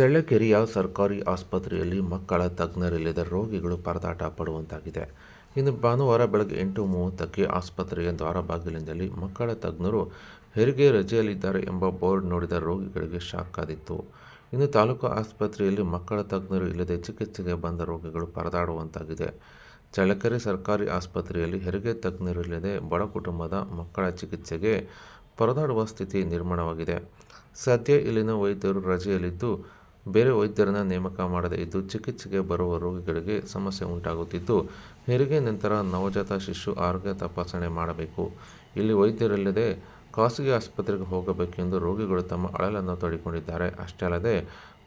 ಚಳ್ಳಕೆರೆಯ ಸರ್ಕಾರಿ ಆಸ್ಪತ್ರೆಯಲ್ಲಿ ಮಕ್ಕಳ ತಜ್ಞರಿಲ್ಲದ ರೋಗಿಗಳು ಪರದಾಟ ಪಡುವಂತಾಗಿದೆ. ಇನ್ನು ಭಾನುವಾರ ಬೆಳಗ್ಗೆ ಎಂಟು ಮೂವತ್ತಕ್ಕೆ ಆಸ್ಪತ್ರೆಯ ದ್ವಾರ ಬಾಗಿಲಿನಲ್ಲಿ ಮಕ್ಕಳ ತಜ್ಞರು ಹೆರಿಗೆ ರಜೆಯಲ್ಲಿದ್ದಾರೆ ಎಂಬ ಬೋರ್ಡ್ ನೋಡಿದ ರೋಗಿಗಳಿಗೆ ಶಾಕ್ ಆದಿತ್ತು. ಇನ್ನು ತಾಲೂಕು ಆಸ್ಪತ್ರೆಯಲ್ಲಿ ಮಕ್ಕಳ ತಜ್ಞರು ಇಲ್ಲದೆ ಚಿಕಿತ್ಸೆಗೆ ಬಂದ ರೋಗಿಗಳು ಪರದಾಡುವಂತಾಗಿದೆ. ಚಳ್ಳಕೆರೆ ಸರ್ಕಾರಿ ಆಸ್ಪತ್ರೆಯಲ್ಲಿ ಹೆರಿಗೆ ತಜ್ಞರಿಲ್ಲದೆ ಬಡ ಕುಟುಂಬದ ಮಕ್ಕಳ ಚಿಕಿತ್ಸೆಗೆ ಪರದಾಡುವ ಸ್ಥಿತಿ ನಿರ್ಮಾಣವಾಗಿದೆ. ಸದ್ಯ ಇಲ್ಲಿನ ವೈದ್ಯರು ರಜೆಯಲ್ಲಿದ್ದು ಬೇರೆ ವೈದ್ಯರನ್ನು ನೇಮಕ ಮಾಡದೇ ಇದ್ದು ಚಿಕಿತ್ಸೆಗೆ ಬರುವ ರೋಗಿಗಳಿಗೆ ಸಮಸ್ಯೆ ಉಂಟಾಗುತ್ತಿದ್ದು, ಹೆರಿಗೆ ನಂತರ ನವಜಾತ ಶಿಶು ಆರೋಗ್ಯ ತಪಾಸಣೆ ಮಾಡಬೇಕು. ಇಲ್ಲಿ ವೈದ್ಯರಿಲ್ಲದೆ ಖಾಸಗಿ ಆಸ್ಪತ್ರೆಗೆ ಹೋಗಬೇಕೆಂದು ರೋಗಿಗಳು ತಮ್ಮ ಅಳಲನ್ನು ತೋಡಿಕೊಂಡಿದ್ದಾರೆ. ಅಷ್ಟೇ ಅಲ್ಲದೆ,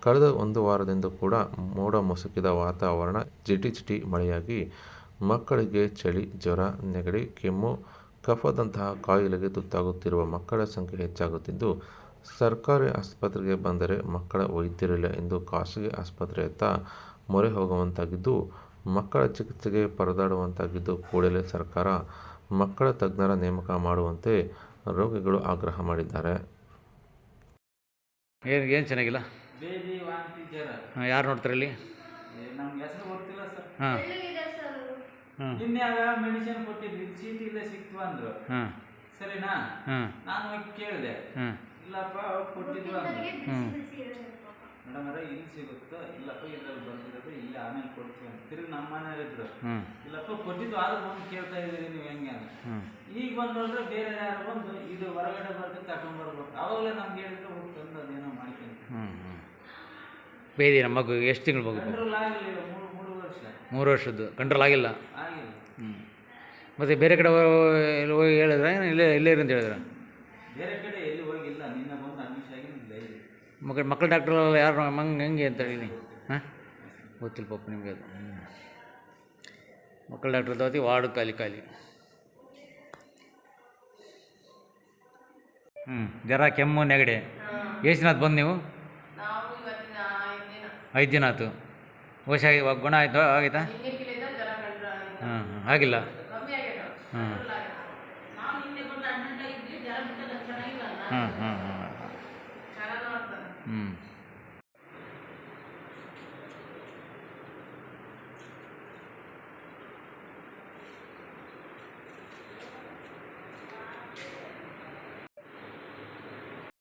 ಕಳೆದ ಒಂದು ವಾರದಿಂದ ಕೂಡ ಮೋಡ ಮುಸುಕಿದ ವಾತಾವರಣ ಜಿಟಿ ಜಿಟಿ ಮಳೆಯಾಗಿ ಮಕ್ಕಳಿಗೆ ಚಳಿ, ಜ್ವರ, ನೆಗಡಿ, ಕೆಮ್ಮು, ಕಫದಂತಹ ಕಾಯಿಲೆಗೆ ತುತ್ತಾಗುತ್ತಿರುವ ಮಕ್ಕಳ ಸಂಖ್ಯೆ ಹೆಚ್ಚಾಗುತ್ತಿದ್ದು ಸರ್ಕಾರಿ ಆಸ್ಪತ್ರೆಗೆ ಬಂದರೆ ಮಕ್ಕಳ ವೈದ್ಯರಿಲ್ಲ ಎಂದು ಖಾಸಗಿ ಆಸ್ಪತ್ರೆಯತ್ತ ಮೊರೆ ಹೋಗುವಂತಾಗಿದ್ದು ಮಕ್ಕಳ ಚಿಕಿತ್ಸೆಗೆ ಪರದಾಡುವಂತಾಗಿದ್ದು ಕೂಡಲೇ ಸರ್ಕಾರ ಮಕ್ಕಳ ತಜ್ಞರ ನೇಮಕ ಮಾಡುವಂತೆ ರೋಗಿಗಳು ಆಗ್ರಹ ಮಾಡಿದ್ದಾರೆ. ಏನು ಏನು ಚೆನ್ನಾಗಿಲ್ಲ? ಬೇದಿ ವಾಂತಿ ಜ್ವರ ಹಾಂ ಯಾರು ನೋಡ್ತಾರೆ ಇಲ್ಲಿ? ನಮ್ಗೆ ಹೆಸರು ಗೊತ್ತಿಲ್ಲ ಸರ್. ಹಾಂ. ಹಾಂ. ನಿನ್ನೆಯಾಗ ಮೆಡಿಸಿನ್ ಕೊಟ್ಟಿದ್ವಿ ಚೀಟಿ ಇಲ್ಲೇ ಸಿಕ್ತು ಅಂದ್ರು. ಹಾಂ. ಸರಿನಾ? ಹಾಂ. ನಾನು ಹೋಗಿ ಕೇಳಿದೆ. ಹಾಂ. ಇಲ್ಲಪ್ಪ ಅವ್ರು ಕೊಟ್ಟಿದ್ರು ಅಂದ್ರು ಹ್ಞೂ ಮೇಡಮ್ ಅವರೇ ಇಲ್ಲಿ ಸಿಗುತ್ತೋ? ಇಲ್ಲಪ್ಪ ಇದ್ರಲ್ಲಿ ಬಂದಿರೋದು ಇಲ್ಲಿ ಆಮೇಲೆ ಕೊಡ್ತೀವಿ ಅಂತ. ತಿರುಗಿ ನಮ್ಮ ಮನೆಯವರಿದ್ರು ಹ್ಞೂ ಇಲ್ಲಪ್ಪ ಕೊಟ್ಟಿದ್ದು ಆದ್ರೂ ಬಂದು ಕೇಳ್ತಾ ಇದ್ದೀರಿ ನೀವು ಹೆಂಗೆ ಅಂತ. ಹ್ಞೂ ಈಗ ನೋಡಿದ್ರೆ ಬೇರೆ ಯಾರು ಬಂದು ಇದು ಹೊರಗಡೆ ಬರ್ದು ತಗೊಂಡ್ಬರ್ಬೇಕು ಅವಾಗಲೇ ನಮ್ಗೆ ಹೇಳಿದ್ರೆ ಹೋಗಿ ತಂದು ಅದೇನೋ ಮಾಡ್ಕೊಂಡು ಹ್ಞೂ ಹ್ಞೂ ಬೇದಿ ನಮ್ಮ ಮಗು ಎಷ್ಟು ತಿಂಗಳು ಮಗು? ಕಂಟ್ರೋಲ್ ಆಗಲಿಲ್ಲ ಮೂರು ಮೂರು ವರ್ಷ. ಮೂರು ವರ್ಷದ್ದು. ಕಂಟ್ರೋಲ್ ಆಗಿಲ್ಲ? ಆಗಿಲ್ಲ. ಹ್ಞೂ ಮತ್ತು ಬೇರೆ ಕಡೆ ಹೋಗಿ ಹೇಳಿದ್ರೆ? ಇಲ್ಲೇ ಇಲ್ಲೇ ಇರಂತ ಅಂತ ಹೇಳಿದ್ರೆ? ಬೇರೆ ಕಡೆ ಎಲ್ಲಿ ಹೋಗಿಲ್ಲ ನಿನ್ನೆ ಬಂದು ಅಡ್ಮಿಷನ್ ಆಗಿ ನಿಮ್ಗೆ ಧೈರ್ಯ ಮಕ್ಕಳು ಡಾಕ್ಟ್ರ್ ಯಾರು ಹಂಗೆ ಹೆಂಗೆ ಅಂತ ಹೇಳಿ. ಹಾಂ? ಗೊತ್ತಿಲ್ಲ ಪಾಪ ನಿಮಗೆ ಅದು. ಹ್ಞೂ ಮಕ್ಕಳ ಡಾಕ್ಟ್ರ್ ತಗೋತಿ ವಾರ್ಡ್ ಖಾಲಿ ಖಾಲಿ. ಹ್ಞೂ ಜರ ಕೆಮ್ಮು ನೆಗಡಿ. ಎಷ್ಟು ದಿನ ಆಯ್ತು ಬಂದು ನೀವು? ಐದು ದಿನ. ಆಯಿತು ಆಯ್ತು ಇವಾಗ ಗುಣ ಆಯಿತು ಕಂಡ್ರೆ ಹಾಂ ಹಾಂ ಆಗಿಲ್ಲ? ಹಾಂ ಹಾಂ ಹಾಂ ಹಾಂ